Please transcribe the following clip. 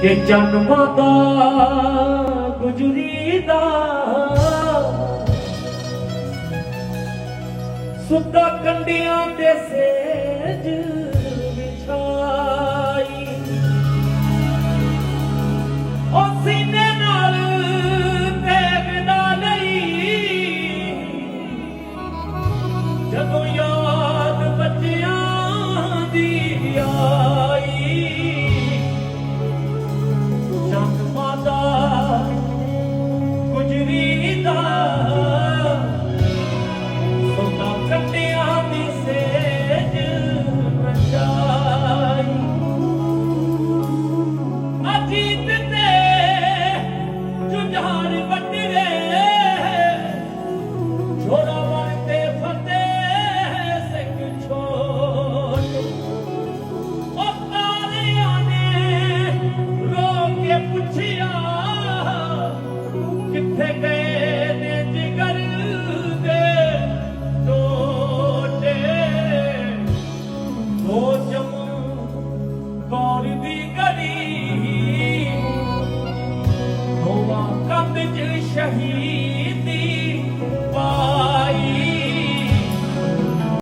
ਕਿ ਜਨਮਾਂ ਦਾ ਗੁਜਰੀ ਦਾ ਸੁੱਤਾ ਕੰਡਿਆਂ ਤੇ ਸੇਜ ਵਿਛਾਈ। ਉਹ ਸੀਨੇ ਨਾਲ ਤੇਗਦਾ ਨਹੀਂ ਜਦੋਂ ਦੇ ਟੋਟੇ ਉਹ ਜਮੂ